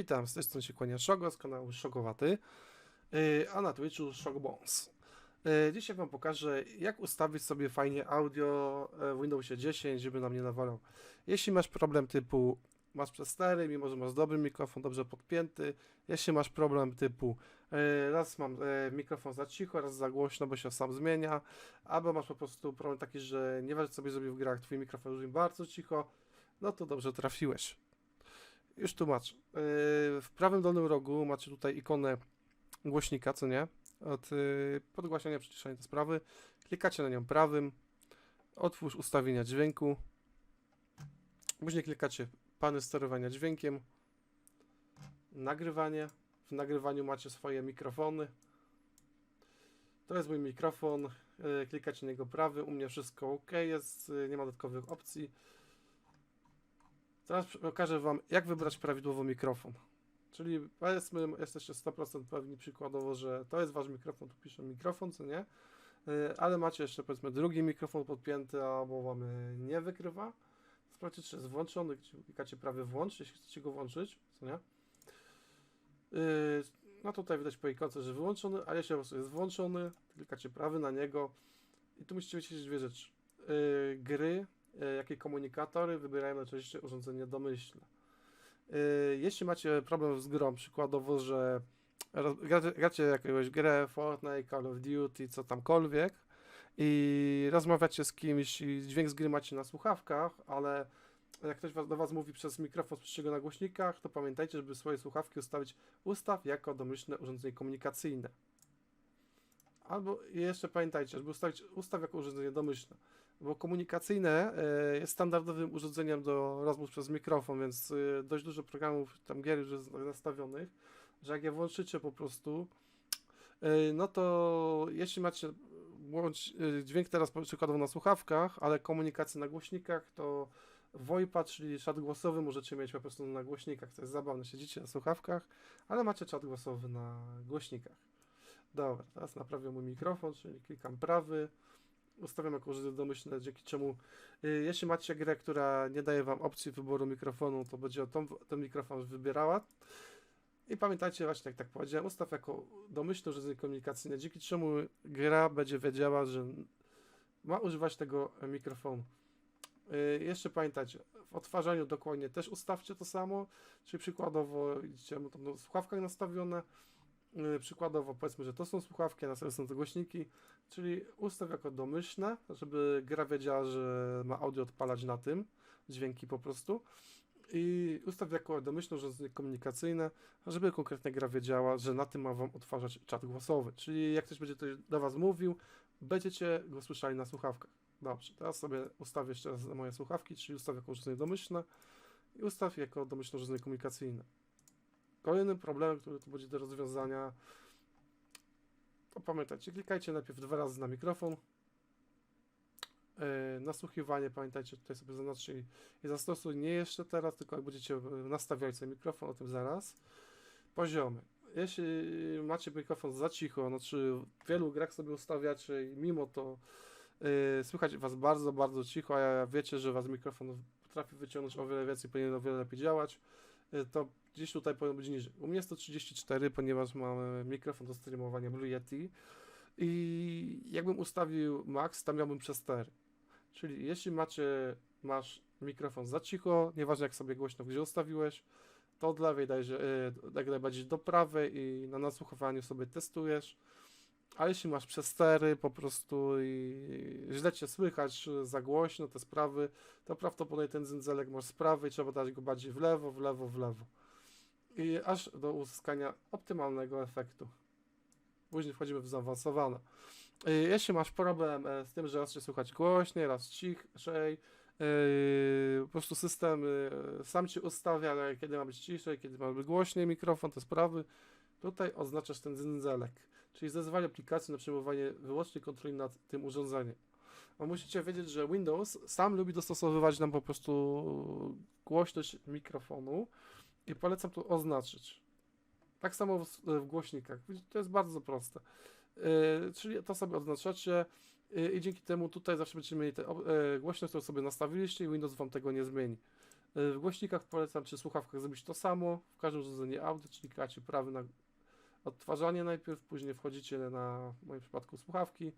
Witam, z tej strony się kłania Szogo z kanału Szogowaty, yy, a na Twitchu Shogbones. Yy, Dzisiaj Wam pokażę, jak ustawić sobie fajnie audio e, w Windowsie 10, żeby nam nie nawalał. Jeśli masz problem typu masz przestery, mimo że masz dobry mikrofon, dobrze podpięty, jeśli masz problem typu raz mam mikrofon za cicho, raz za głośno, bo się sam zmienia, albo masz po prostu problem taki, że nie wiesz co sobie zrobił w grach, twój mikrofon brzmi bardzo cicho, no to dobrze trafiłeś. Już tłumaczę. Yy, w prawym dolnym rogu macie tutaj ikonę głośnika, co nie? Od yy, podgłaśniania, przyciszania te sprawy. Klikacie na nią prawym. Otwórz ustawienia dźwięku. Później klikacie pany sterowania dźwiękiem. Nagrywanie. W nagrywaniu macie swoje mikrofony. To jest mój mikrofon. Yy, klikacie na niego prawy. U mnie wszystko ok jest. Nie ma dodatkowych opcji. Teraz pokażę Wam, jak wybrać prawidłowo mikrofon. Czyli powiedzmy, jesteście 100% pewni przykładowo, że to jest Wasz mikrofon, tu piszę mikrofon, co nie? Yy, Ale macie jeszcze powiedzmy drugi mikrofon podpięty, albo mamy nie wykrywa. Sprawdźcie, czy jest włączony, klikacie prawy włącz, jeśli chcecie go włączyć, co nie? Yy, No tutaj widać po ikonce, że wyłączony, a jeśli po prostu jest włączony, klikacie prawy na niego i tu musicie wiedzieć dwie rzeczy. Yy, Gry jakie komunikatory, wybierajmy oczywiście urządzenie domyślne. E, Jeśli macie problem z grą, przykładowo, że gracie, jakąś grę, Fortnite, Call of Duty, co tamkolwiek i rozmawiacie z kimś i dźwięk z gry macie na słuchawkach, ale jak ktoś do was mówi przez mikrofon z na głośnikach, to pamiętajcie, żeby swoje słuchawki ustawić ustaw jako domyślne urządzenie komunikacyjne. Albo jeszcze pamiętajcie, żeby ustawić ustaw jako urządzenie domyślne bo komunikacyjne e, jest standardowym urządzeniem do rozmów przez mikrofon, więc e, dość dużo programów, tam gier już jest nastawionych, że jak je włączycie po prostu, e, no to jeśli macie włącz, e, dźwięk teraz przykładowo na słuchawkach, ale komunikację na głośnikach, to VoIPa, czyli czat głosowy możecie mieć po prostu na głośnikach, to jest zabawne, siedzicie na słuchawkach, ale macie czat głosowy na głośnikach. Dobra, teraz naprawię mój mikrofon, czyli klikam prawy, ustawiam jako urządzenie domyślne, dzięki czemu y, jeśli macie grę, która nie daje wam opcji wyboru mikrofonu, to będzie tą, ten mikrofon wybierała. I pamiętajcie, właśnie jak tak powiedziałem, ustaw jako domyślne urządzenie komunikacyjne, dzięki czemu gra będzie wiedziała, że ma używać tego mikrofonu. Y, jeszcze pamiętajcie, w odtwarzaniu dokładnie też ustawcie to samo, czyli przykładowo mam to na słuchawkach nastawione, przykładowo powiedzmy, że to są słuchawki, a następnie są to głośniki, Czyli ustaw jako domyślne, żeby gra wiedziała, że ma audio odpalać na tym, dźwięki po prostu. I ustaw jako domyślne urządzenie komunikacyjne, żeby konkretnie gra wiedziała, że na tym ma wam odtwarzać czat głosowy. Czyli jak ktoś będzie coś do was mówił, będziecie go słyszeli na słuchawkach. Dobrze, teraz sobie ustawię jeszcze raz moje słuchawki, czyli ustaw jako urządzenie domyślne i ustaw jako domyślne urządzenie komunikacyjne. Kolejnym problemem, który tu będzie do rozwiązania, to pamiętajcie, klikajcie najpierw dwa razy na mikrofon. Yy, nasłuchiwanie, pamiętajcie, tutaj sobie zaznaczcie i, zastosuj nie jeszcze teraz, tylko jak będziecie nastawiać sobie mikrofon, o tym zaraz. Poziomy. Jeśli macie mikrofon za cicho, znaczy w wielu grach sobie ustawiacie i mimo to yy, słychać was bardzo, bardzo cicho, a wiecie, że was mikrofon potrafi wyciągnąć o wiele więcej, powinien o wiele lepiej działać, yy, to gdzieś tutaj powinno być niżej. U mnie jest to 34, ponieważ mam mikrofon do streamowania Blue Yeti i jakbym ustawił max, tam miałbym przez 4. Czyli jeśli macie, masz mikrofon za cicho, nieważne jak sobie głośno gdzie ustawiłeś, to od lewej dajże, yy, jak najbardziej do prawej i na nasłuchowaniu sobie testujesz. A jeśli masz przestery po prostu i źle cię słychać, za głośno te sprawy, to prawdopodobnie ten dzynzelek masz z prawej, trzeba dać go bardziej w lewo, w lewo, w lewo i aż do uzyskania optymalnego efektu. Później wchodzimy w zaawansowane. Y, Jeśli masz problem e, z tym, że raz się słychać głośniej, raz ciszej, yy, po prostu system sam ci ustawia, kiedy ma być ciszej, kiedy ma być głośniej mikrofon, te sprawy, tutaj oznaczasz ten dzynzelek, czyli zezwanie aplikacji na przejmowanie wyłącznie kontroli nad tym urządzeniem. A musicie wiedzieć, że Windows sam lubi dostosowywać nam po prostu głośność mikrofonu, i polecam to oznaczyć. Tak samo w, w głośnikach. To jest bardzo proste. Yy, czyli to sobie oznaczacie yy, i dzięki temu tutaj zawsze będziecie mieli tę yy, głośność, którą sobie nastawiliście i Windows wam tego nie zmieni. Y, W głośnikach polecam, czy słuchawkach zrobić to samo. W każdym urządzeniu audio, czyli klikacie prawy na odtwarzanie najpierw, później wchodzicie na, w moim przypadku, słuchawki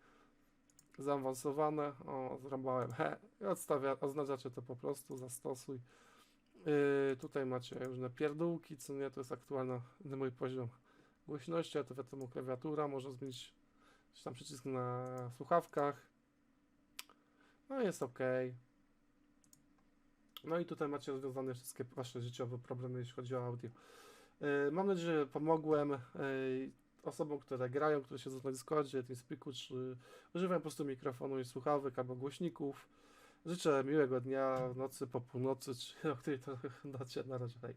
zaawansowane. O, zrąbałem. He. I odstawia, oznaczacie to po prostu, zastosuj. Yy, tutaj macie różne pierdółki, co nie, to jest aktualny mój poziom głośności, a to wiadomo klawiatura, można zmienić tam przycisk na słuchawkach. No jest ok. No i tutaj macie rozwiązane wszystkie wasze życiowe problemy, jeśli chodzi o audio. Yy, mam nadzieję, że pomogłem yy, osobom, które grają, które siedzą na Discordzie, TeamSpeaku, czy używają po prostu mikrofonu i słuchawek albo głośników. Życzę miłego dnia, nocy, po północy, czy o której to dacie. Na razie, hej.